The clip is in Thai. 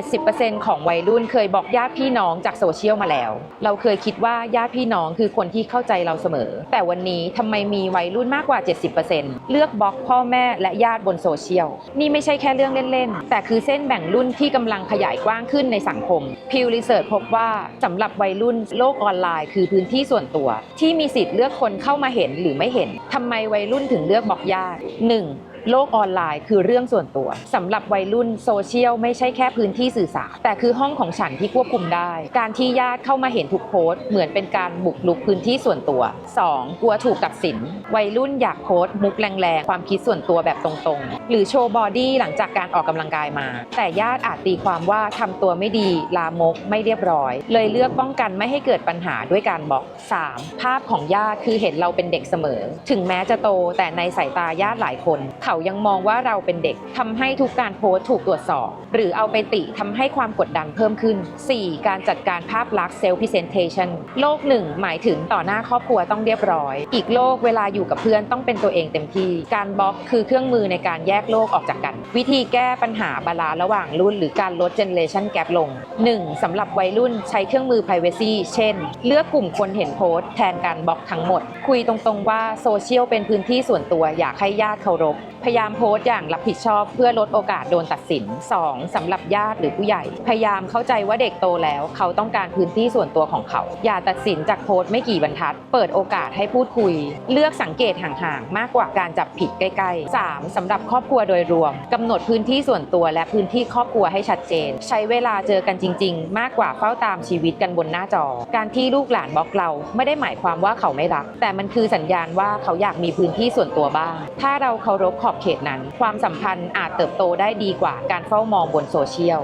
70%ของวัยรุ่นเคยบอกญาติพี่น้องจากโซเชียลมาแล้ว เราเคยคิดว่าญาติพี่น้องคือคนที่เข้าใจเราเสมอ แต่วันนี้ทำไมมีวัยรุ่นมากกว่า 70%เลือกบล็อกพ่อแม่และญาติบนโซเชียล นี่ไม่ใช่แค่เรื่องเล่นๆ แต่คือเส้นแบ่งรุ่นที่กำลังขยายกว้างขึ้นในสังคม Pew Research พบว่าสำหรับวัยรุ่นโลกออนไลน์ คือพื้นที่ส่วนตัว ที่มีสิทธิ์เลือกคนเข้ามาเห็นหรือไม่เห็นทำไมวัยรุ่นถึงเลือกบล็อกญาติ 1. โลกออนไลน์คือเรื่องส่วนตัวสำหรับวัยรุ่นโซเชียลไม่ใช่แค่พื้นที่สื่อสาร แต่คือห้องของฉันที่ควบคุมได้ การที่ญาติเข้ามาเห็นทุกโพสต์เหมือนเป็นการบุกลุกพื้นที่ส่วนตัว 2. กลัวถูกตัดสิน วัยรุ่นอยากโพสต์มุกแรงๆ ความคิดส่วนตัวแบบตรงๆ หรือโชว์บอดี้หลังจากการออกกำลังกายมา แต่ญาติอาจตีความว่าทำตัวไม่ดีลามกไม่เรียบร้อย เลยเลือกป้องกันไม่ให้เกิดปัญหาด้วยการบล็อก 3. ภาพของญาติคือเห็นเราเป็นเด็กเสมอ ถึงแม้จะโตแต่ในสายตาญาติหลายคนเขายังมองว่าเราเป็นเด็กทำให้ทุกการโพสต์ถูกตรวจสอบ หรือเอาไปติทำให้ความกดดันเพิ่มขึ้น 4. การจัดการภาพลักษณ์ self presentation โลกหนึ่งหมายถึงต่อหน้าครอบครัวต้องเรียบร้อย อีกโลกเวลาอยู่กับเพื่อนต้องเป็นตัวเองเต็มที่ การบล็อกคือเครื่องมือในการแยกโลกออกจากกัน วิธีแก้ปัญหาบาลานซ์ระหว่างรุ่น หรือการลด generation gap ลง 1. สำหรับวัยรุ่นใช้เครื่องมือ privacy เช่น เลือกกลุ่มคนเห็นโพสต์แทนการบล็อกทั้งหมด คุยตรงๆว่าโซเชียลเป็นพื้นที่ส่วนตัวอยากให้ญาติเคารพพยายามโพสต์อย่างรับผิดชอบเพื่อลดโอกาสโดนตัดสิน 2. สำหรับญาติหรือผู้ใหญ่ พยายามเข้าใจว่าเด็กโตแล้ว เขาต้องการพื้นที่ส่วนตัวของเขา อย่าตัดสินจากโพสต์ไม่กี่บรรทัด เปิดโอกาสให้พูดคุย เลือกสังเกตห่างๆ มากกว่าการจับผิดใกล้ๆ 3. สำหรับครอบครัวโดยรวมกำหนดพื้นที่ส่วนตัวและพื้นที่ครอบครัวให้ชัดเจน ใช้เวลาเจอกันจริง ๆ มากกว่าเฝ้าตามชีวิตกันบนหน้าจอ การที่ลูกหลานบล็อกเรา ไม่ได้หมายความว่าเขาไม่รัก แต่มันคือสัญญาณว่าเขาอยากมีพื้นที่ส่วนตัวบ้าง ถ้าเราเคารพขออบเขตนั้น ความสัมพันธ์อาจเติบโตได้ดีกว่าการเฝ้ามองบนโซเชียล